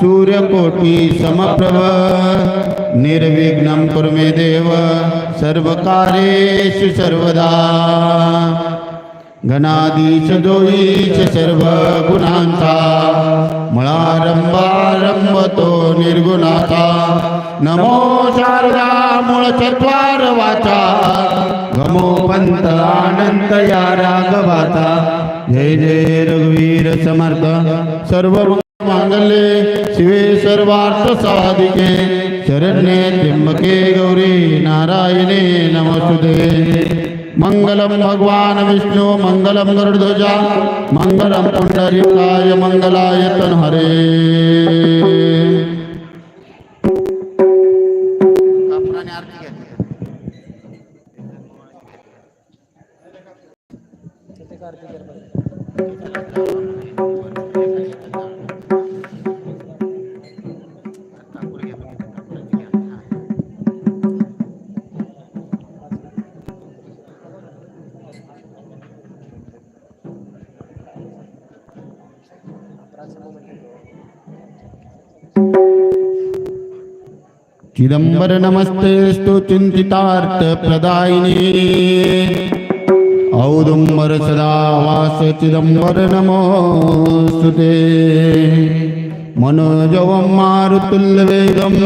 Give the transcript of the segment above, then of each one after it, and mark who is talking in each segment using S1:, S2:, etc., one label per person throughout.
S1: सूर्यकोटी समप्रभ निर्विघ्नं कुरु मे देव सर्वकारेषु सर्वदा। गणाधीश जोईश सर्व गुणांचा मुळारंभारंभ तो निर्गुणाचा नमो शारदा मूळ चत्वार वाचा गमो पंत आनंद या राघवाचा जय जय रघुवीर समर्थ सर्व मांगल्ये शिवे सर्वार्थ साधिके। शरण्ये त्र्यंबके गौरी नारायणे नमस्तुते। मंगलम भगवान विष्णु मंगलम गरुडध्वजा मंगलम पुंडरीकाय मंगलाय तनहरे। चिदंबर नमस्ते स्तु चिंतितार्थ प्रदायिनी औदुंबर सदा वास चिदंबर नमोस्तुते मनोजवं मारुतुल्यवेगं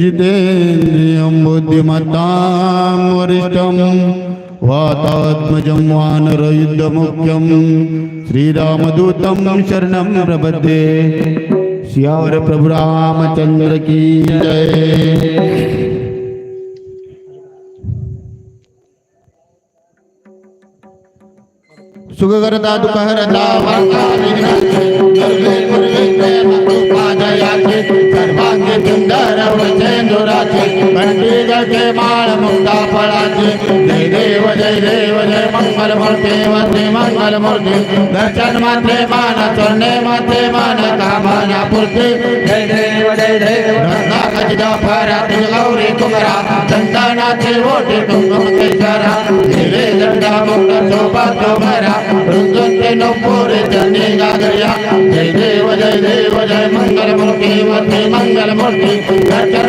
S1: जितेन्द्रियं बुद्धिमत्तां वरिष्ठं वातात्मजं वानरयुद्धमुख्यं श्रीरामदूतं शरणं प्रपद्ये सियावर प्रभु रामचंद्र की जय। सुख करता दुख हरता वार्ता विघ्नाचे, सर्वे पूर्वे प्रेम उपादयाचे, सर्वांगी सुंदर जय देव जय देव जय मंगल मूर्ति वंदे मंगल मूर्ति दर्शन मात्रे मान चरणे मात्रे मान कामना पूर्ति
S2: जय देव जय देव
S1: धन्ना कजदा फरा फराती गौरी कुमरा तुम ओटे तुंगमतेश्वरा देवे दंडा मुक्त शोभा तो भरा नोपुरे जय देव जय देव जय मंगल मूर्ती वंदे मंगल मूर्ती।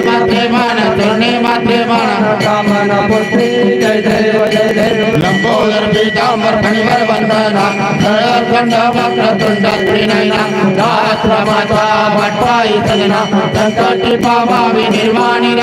S1: मात्रे मान चरणे मात्रे मान।
S2: कामना पुत्री जय देव जय देव।
S1: लंबोदर पीतांबर फणिवर वंदना। धळ खंड वक्र तुंड त्रिनयना। रात्र माता संकटी पावावी निर्वाणी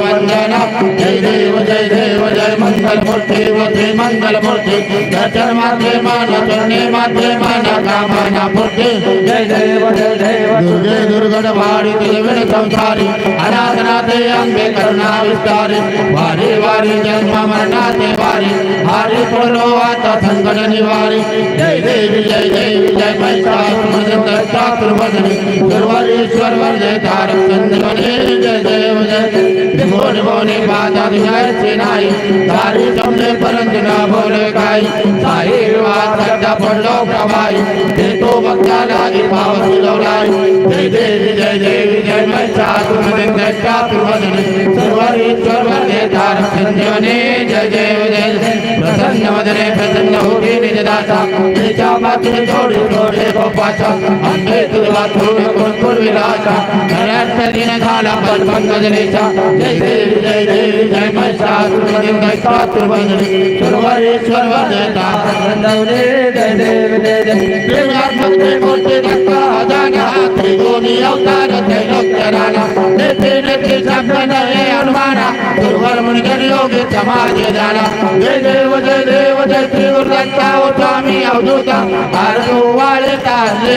S1: वंदना। जय देव जय देव। जय मंगल मूर्ती वते मंगल मूर्ती दर्शन माते मान चरणे माते मान कामना पूर्ती
S2: जय देव जय देव
S1: दुर्गे दुर्गण वारी देवण संसारी अनाथनाथे अंबे करुणा विस्तारी वारी वारी जन्म मरणाते वारी हरि पुरो आता संकट निवारी जय देवी जय देवी जय महिषासुर वदनी गुरुवरीश्वर वरदे तारक चंद्रवने जय देव जय त्रिभुवन भुवने पादा जय सेनाई तारी जमले, परंतु न भोले काई साई वाद करता पडलो प्रभाई ते तो भक्ता लागी पावसी लवलाई जय देवी जय देवी जय महिषासुर वदनी सर्वरीश्वर वरदे तारक चंद्रवने जय देव जय प्रसन्न वदने प्रसन्न होगे निज दाता निजा मात्र थोडी थोडे गोपाचा अंबे तुला थोडे कोण पूर्विलाचा नरार्थ दिन झाला पण पंकजनेचा जय देवी जय देवी, जय महिषासुर वदनी सर्वरीश्वर वरदे तारक
S2: वंदवले जय देव जय देव।
S1: प्रेमात्मक मूर्ती दत्ता जागा त्रिगुणी अवतार ते लोकराना नेते नेते संगन हे हनुमाना. दुर्वर मुनिगण योगी समाज जाना जय देव जय देव, जय श्री गुरु दत्ता ओ स्वामी अवधूता आरतो वाले तारले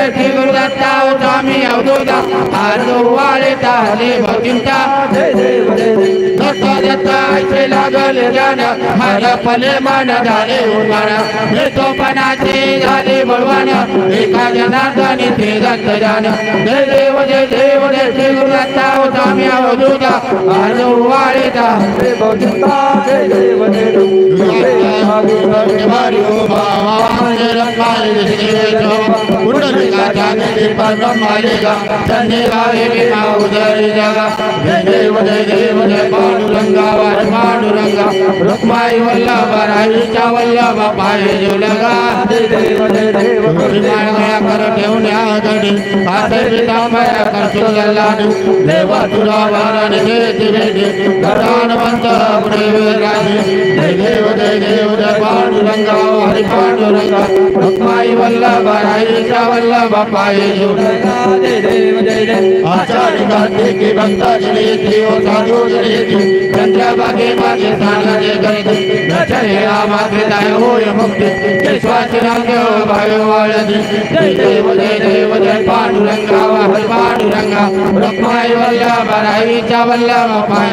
S1: श्री गुरुदत्ता स्वामी अवधूता आरदोवाळे ताहले भचिंता
S2: जय देव जय देव
S1: दत्ता दत्ता ऐसे लागले जाण हर पले मन झाले उन्माण हे तोपणाचे झाले बळवान एका जनार्दनी ते दत्त जाण जय देव जय देव जय श्री गुरुदत्ता स्वामी अवधूता आरदोवाळे ताहले
S2: जय भोजता जय देव. जय देव
S1: देव जय देव जय पांडुरंगा वार पांडुरंगा रुक्माई वल्लभ राईच्या वल्लभ पाय जुलगा.
S2: जय देव जय देव
S1: गळा कर ठेवण्या गडी कासे पितांबर करतो गल्लाडी देव तुझा वारण देती भेटी गदानवंत पुढे राजे जय देव जय देव जय पांडुरंगा हरी पांडुरंगा रुक्माई वल्लभ राईच्या वल्लभ पाय जुलगा.
S2: जय देव जय जय
S1: आचार्य कार्तिकी भक्ता जने थी ओ साधु जने थी चंद्रभागे भागे साना जे करते दशरे होय मुक्ती जय स्वाति रंग भाय वाळदी जय देव जय देव जय पांडुरंगा हर पांडुरंगा रुक्माई वल्लभ राईच्या वल्लभ पाय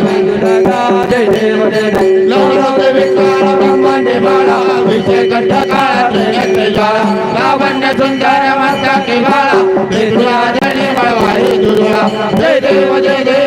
S2: जय देव जय देव
S1: लवलोक विकाळ ब्रह्मांडे बाळा विषय कंठ काळा नेत्र ज्वाळा लावण्य सुंदर मस्तके बाळा हे तुझ्या जने बळवाई जय देव जय देव।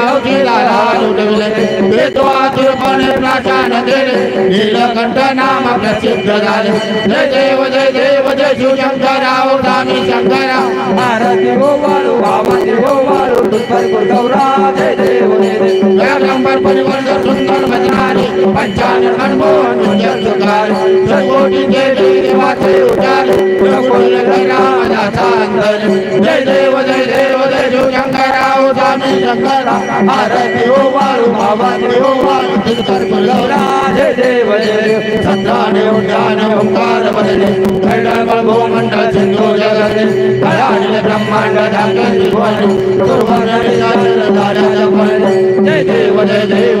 S1: ते तो नीलकंठ नाम प्रसिद्ध झाले जय देव जय देव जय शिव शंकरा स्वामी शंकरा
S2: आरती हो वाळू आवाती हो वाळू तुझ गौरा जय देव जय
S1: शंकर परिवर्तन सुंदर भजनारी पंचानन मनमोहन जग सुखार सर्वोटी के देवाचे उचार प्रफुल्ल रामदासा अंतर जय देव जय देव, जय शिव शंकरा ओ स्वामी शंकरा आरती हो वाळू भावाती हो वाळू तिरकर गौरा
S2: जय देव जय देव,
S1: संताने उद्यान ओंकार बदले। खंडमळ भूमंडळ सिंधू जगते। कळाडले ब्रह्मांड धाके त्रिभुवन दुर्भगणे सागर दारा जपण जय देव जय देव जय श्री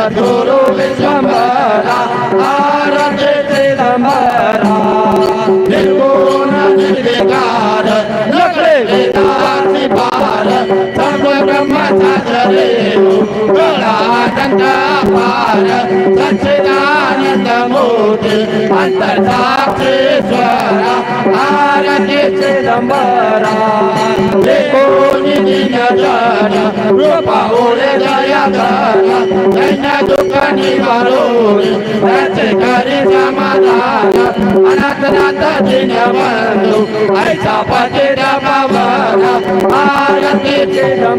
S1: जगद्गुरु विश्वंभरा आरती चिदंबरा निर्गुण निर्विकार नकळे वेदांती पार सर्व ब्रह्म साजरे गळा दंड पार सच्चिदानंद मूर्ती अंतर्साक्षेश्वरा आरती चिदंबरा कोणी दिन जन रूपा ओळे दया कर दैन्य दुःख निवारोण त्याचे घरी समाधान अनाथनाथ दिन बंधू ऐसा पती पावन आरती चिदंबरा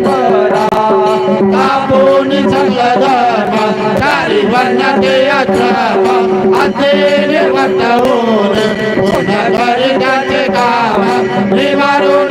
S1: कापून सगळं धर्म चारी वर्ण ते अश्रम असे वर्तवून पुन्हा घरी त्याचे काम निवारून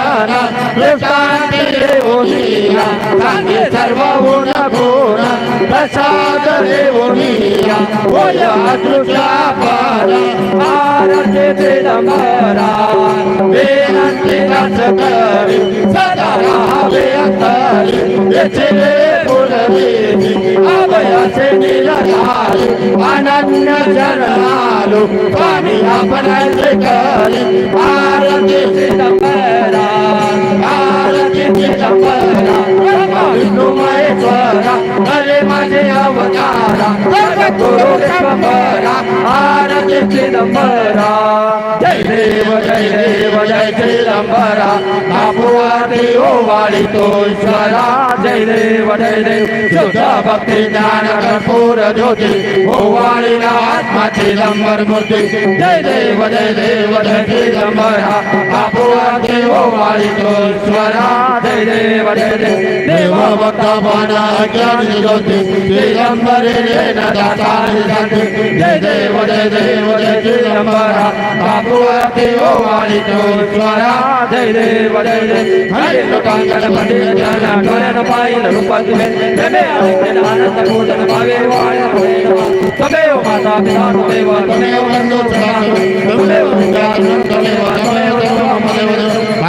S1: शांती देऊ
S3: देवोनिया सांगे सर्व गुण गुण प्रसाद देवोनिया बोला तुझ्या पारा
S2: आरती चिदंबरा
S3: विनंती दास सदा राहावे अंतरी याचे पुरवी अभयाचे निराधारी अनन्य जनालो स्वामी आपणाचे करी आरती
S2: जय देव जय देव जय चिदंबरा बापू ओ वाली तो ईश्वरा जय देव
S3: ज्ञान कर्पूर ज्योती ओवाळीला आत्मा चिदंबर मूर्ती जय देव जय देव जय
S2: देव जय देव
S3: देव भक्त बना ज्ञानी ज्योती चिदंबरे लेन दातारी शांती जय देव जय देव जय चिदंबरा बापू आरती ओवाळी तो ईश्वरा
S2: जय देव हरे लोकांगण पंडित ज्ञान गणन पायल रूपाती आनंद आनंद कोटन भावे वाण तमेव माता पिता तमेव
S3: त्वमेव बन्धु विद्याधरं त्वमेव त्वमेव देवं मदेव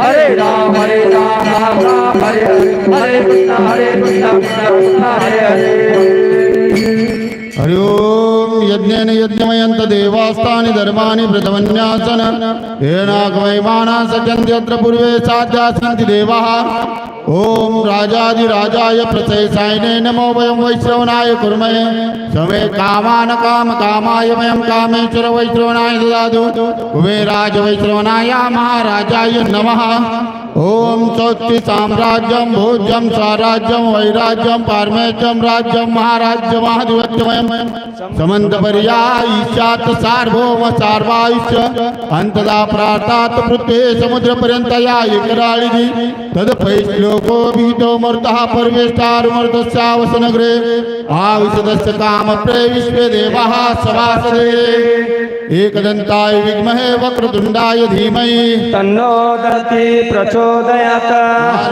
S2: हरे राम हरे राम राम राम हरे हरे हरे कृष्ण हरे कृष्ण कृष्ण कृष्ण हरे हरे।
S1: हरि ओम यज्ञेन यज्ञमयन्त देवास्तानि धर्माणि प्रथमन्यासन। येनागमयमाना सजन्ति अत्र पूर्वे साध्या सन्ति देवाः। ॐ राजाधिराजाय प्रत्ययसायने नमो वयं वैश्रवणाय कुर्महे समे कामान काम कामाय वयं कामेश्वर वैश्रवणाय ददातु। कुबेराज वैश्रवणाय महाराजाय नमः। ॐ चौत्ति साम्राज्यं भोज्यं स्वराज्यं वैराज्यं पारमेज्यं राज्यं महाराज्यमाधिपत्यमयं समन्तपर्या ईशात् सार्वभौम सार्वायुष्य। अन्तदा प्रार्थात् एकराळिधि तदपै श्लोको भीतो मर्तः पर्वेष्टारुमर्तस्यावसनगरे आविशदस्य कामप्रे विश्वे देवाः सभासदे। एकदन्ताय विद्महे वक्रतुण्डाय धीमहि।
S2: तन्नो दन्ति प्रचोदयात्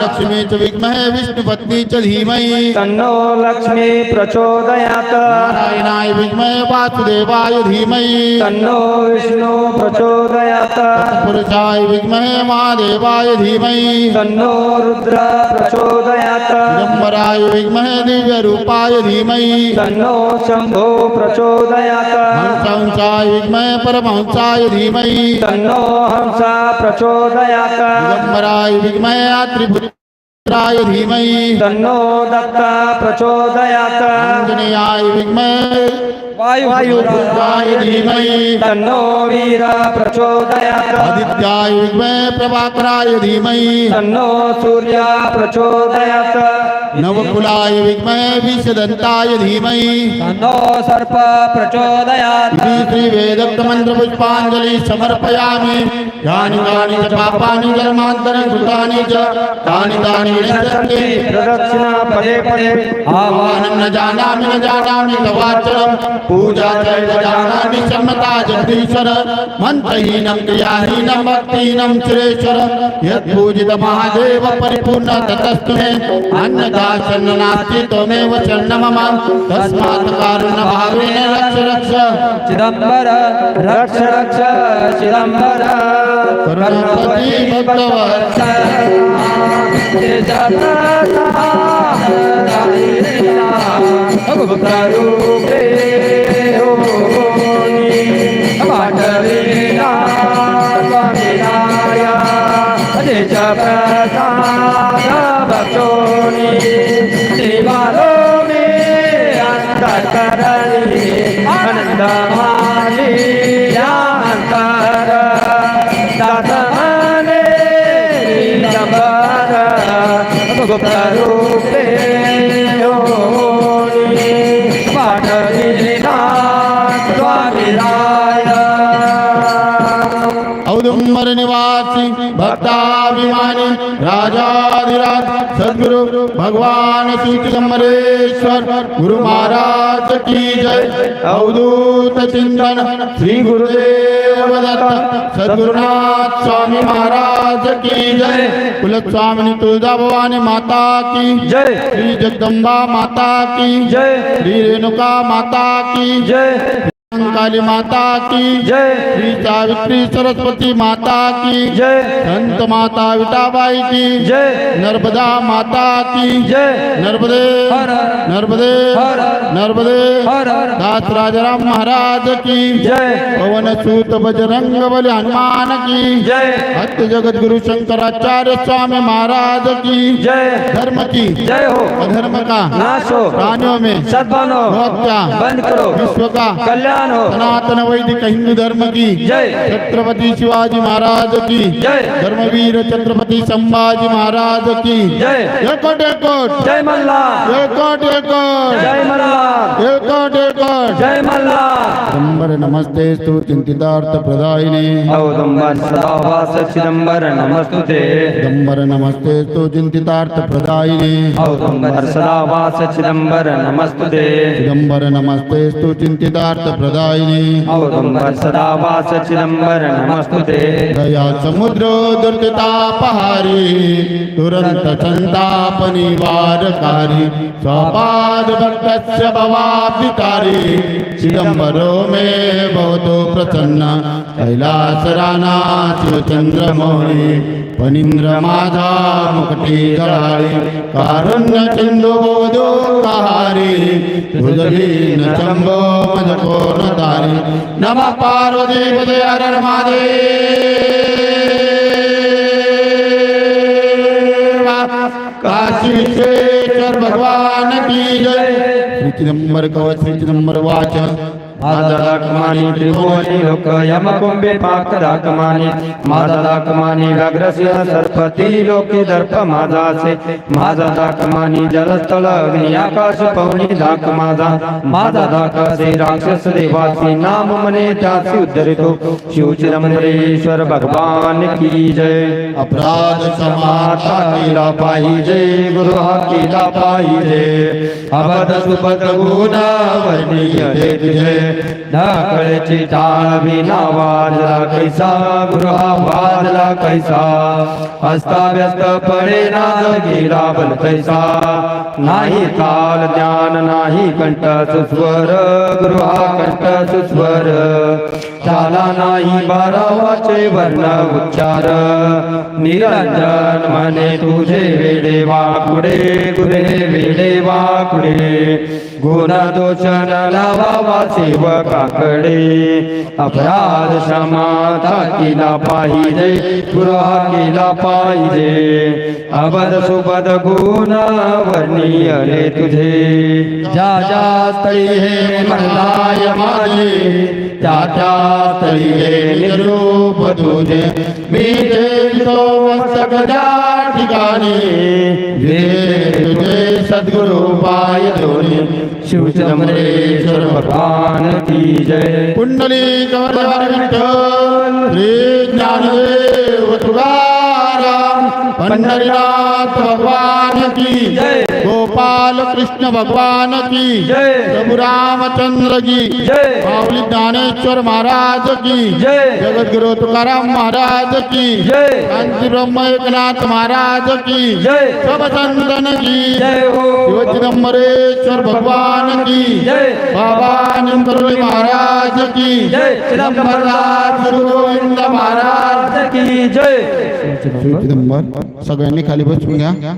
S1: लक्ष्मी च विद्महे विष्णुपत्नी च धीमहि।
S2: तन्नो लक्ष्मी प्रचोदयात्।
S1: नारायणाय विद्महे वासुदेवाय धीमहि।
S2: तन्नो विष्णु प्रचोदयात्।
S1: पुरुषाय विद्महे महादेवाय धीमहि।
S2: तन्नो रुद्र प्रचोदयात्।
S1: दिगम्बराय विद्महे दिव्यरूपाय धीमहि।
S2: तन्नो शम्भो प्रचोदयात्।
S1: हंसाय विद्महे परमहंसाय धीमहि।
S2: तन्नो हंसा प्रचोदयात्।
S1: दिगम्बराय विद्महे त्रिपुराय धीमहि।
S2: तन्नो दत्ता प्रचोदयात्।
S1: आञ्जनेयाय वायु
S2: वायुपुत्राय
S1: धीमहि।
S2: तन्नो वीर प्रचोदयात्।
S1: आदित्याय विद्महे प्रभाकराय धीमहि।
S2: तन्नो सूर्य प्रचोदयात्।
S1: नवकुलाय विद्महे विषदन्ताय धीमहि।
S2: तन्नो सर्प प्रचोदयात्।
S1: इति श्रीवेदक्तमन्त्रपुष्पाञ्जलि समर्पयामि। यानि यानि च पापानि जन्मान्तरे कृतानि च तानि तानि विनश्यन्ति।
S2: प्रदक्षिणा पदे। पदे
S1: आह्वानं न जानामि न जानामि तवाचरं पूजा चैव जानामि सम्मता जगदीश्वर मन्त्रहीनं क्रियाहीनं भक्तिहीनं सुरेश्वर। यत्पूजित महादेव परिपूर्ण ततस्तु मे। अन्नदासन्न नास्ति त्वमेव शरणं मम तस्मात् कारुण्यभावेन रक्ष रक्ष
S2: चिदम्बर रक्ष रक्ष चिदम्बर
S1: करुणापति भक्तवत्सल
S2: भक्तरूपे पाटलीला ಅಂತರಲ್ಲಿ ಅನಂದ ಮಾಲಿಯ ಅಂತರ ದಾಸಮಾನೇ ನಂಬರ ಗುಪ್ತರ
S1: श्री चिदम्बरेश्वर गुरु महाराज की जय। अवधूत चिंतन श्री गुरुदेव दत्त। सद्गुरुनाथ स्वामी महाराज की जय। कुलत स्वामी तुलजा भवानी माता की
S2: जय।
S1: श्री जगदम्बा माता की
S2: जय।
S1: श्री रेणुका माता की
S2: जय।
S1: काली माता की।
S2: जय।
S1: श्री सावित्री सरस्वती माता की।
S2: जय।
S1: संत माता विटाबाई की।
S2: जय।
S1: नर्मदा माता की।
S2: जय।
S1: नर्मदे। नर्मदे। नर्मदे। दास राजाराम महाराज की।
S2: जय।
S1: पवन सूत बजरंग बली हनुमान की।
S2: जय।
S1: भक्त जगत गुरु शंकराचार्य स्वामी महाराज की।
S2: जय।
S1: धर्म की।
S2: जय हो।
S1: अधर्म का।
S2: नाश हो।
S1: प्राणियों में।
S2: सद्भावना बंद करो।
S1: विश्व का।
S2: कल्याण। हो।
S1: सनातन वैदिक हिंदू धर्म की।
S2: जय।
S1: छत्रपति शिवाजी महाराज की।
S2: जय।
S1: धर्मवीर छत्रपति संभाजी महाराज की।
S2: जय।
S1: एकट एकट
S2: जय मल्हार
S1: एकट एकट
S2: जय
S1: एकट एकट
S2: जय
S1: शंभर नमस्ते स्तु चिंतितार्थ प्रदायिने।
S2: औदुंबर सदा वास चिदंबर नमस्तुते।
S1: शंभर नमस्ते स्तु चिंतितार्थ प्रदायिने।
S2: औदुंबर सदा वास चिदंबर नमस्तुते।
S1: चिदंबर नमस्ते स्तु चिंतितार्थ प्रदायिने।
S2: सदा वास नमस्तुते
S1: दया समुद्र दुर्गतापहारी दुरंत संताप निवारकारी स्वपाद भक्तस्य भवाभिकारी चिदंबरो मे भवतो प्रसन्न कैलास राणा शिवचंद्र मौळी फणींद्र माझा मुकटी जळाळी कारुण्य सिंधू बोधो कहारी तुझलीन शंभो मज कोण तारी नम पार्वती महादेव। काशी विश्वेश्वर भगवान की जय। श्री चिदंबर कवच, श्री चिदंबर वाच।
S2: त्रिभुवनी लोक दर्प माझा असे माझा दाकमानी जलस्थळ अग्नी आकाश पवनी दाक माझा माझा दाक असे राक्षस देवाचे नाम मने उद्धरितो। भगवान की जय।
S1: अपराध
S2: समाता केला जय। गुरु केला पाहिजे अबध सुपद गुण वर्णीय तुझे ढाकळची टाळ विना वाजला कैसा गृहा वाजला कैसा? अस्ताव्यस्त पडे नाद गेला बल कैसा? नाही ताल ज्ञान नाही कंठ सुस्वर गृहा कंठ सुस्वर. झाला नाही बारावाचे वर्ण उच्चार. निरंजन म्हणे तुझे वेडे वाकुडे गुरे वेडे वाकुडे गुण दोष लावा सेवकाकडे. अपराध क्षमाता केला पाहिजे पुरा केला पाहिजे. अबद सुबद गुण वर्णीय रे तुझे. जा जा स्थळी हे म्हणलाय माझे. त्या
S1: तरी निरूप तुझे मी देतो मस्तक तुझे सद्गुरु पाय दोन्ही
S2: शिवचंद्रेश्वर भगवान की जय।
S1: कुंडली कवरवर विठ्ठल भगवान की
S2: जय।
S1: गोपाल कृष्ण भगवान की।
S2: जय।
S1: प्रभु रामचंद्र की।
S2: जय।
S1: माऊली ज्ञानेश्वर महाराज की।
S2: जय।
S1: जगद्गुरु तुकाराम महाराज की।
S2: जय।
S1: शांती ब्रह्म एकनाथ महाराज की।
S2: जय।
S1: सब संतन की।
S2: जय हो।
S1: शिव चिदंबरेश्वर भगवान की।
S2: जय।
S1: बाबा निंबरुली महाराज की। गुरु गोविंद महाराज
S2: की। जय।
S1: चिदंबर सगळ्यांनी खाली बसून घ्या.